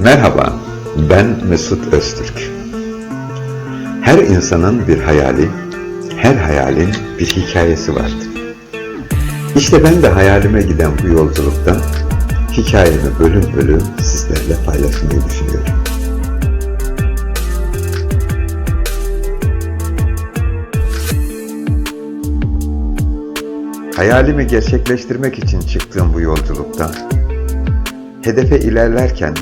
Merhaba, ben Mesut Öztürk. Her insanın bir hayali, her hayalin bir hikayesi vardır. İşte ben de hayalime giden bu yolculuktan hikayemi bölüm bölüm sizlerle paylaşmayı Hayalimi gerçekleştirmek için çıktığım bu yolculukta hedefe ilerlerken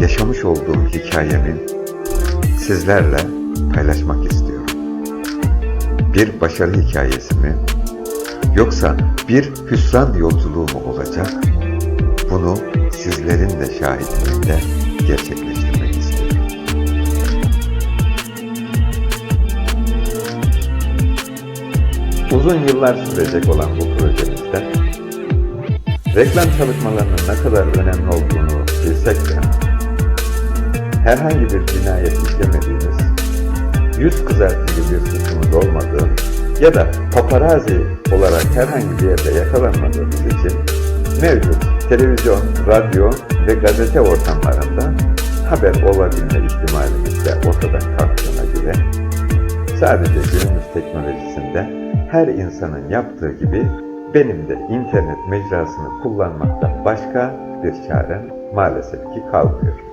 yaşamış olduğum hikayemi sizlerle paylaşmak istiyorum. Bir başarı hikayesi mi yoksa bir hüsran yolculuğu mu olacak? Bunu sizlerin de şahitliğinde gerçekleştirmek Uzun yıllar sürecek olan bu projemizde reklam çalışmalarının ne kadar önemli olduğunu bilsek de herhangi bir cinayet işlemediğimiz, yüz kızartıcı bir suçumuz olmadığı ya da paparazzi olarak herhangi bir yerde yakalanmadığımız için mevcut televizyon, radyo ve gazete ortamlarında haber olabilme ihtimalimiz de ortadan kalktığına göre sadece günümüz teknolojisinde her insanın yaptığı gibi benim de internet mecrasını kullanmaktan başka bir çarem maalesef ki kalmıyor.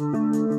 Música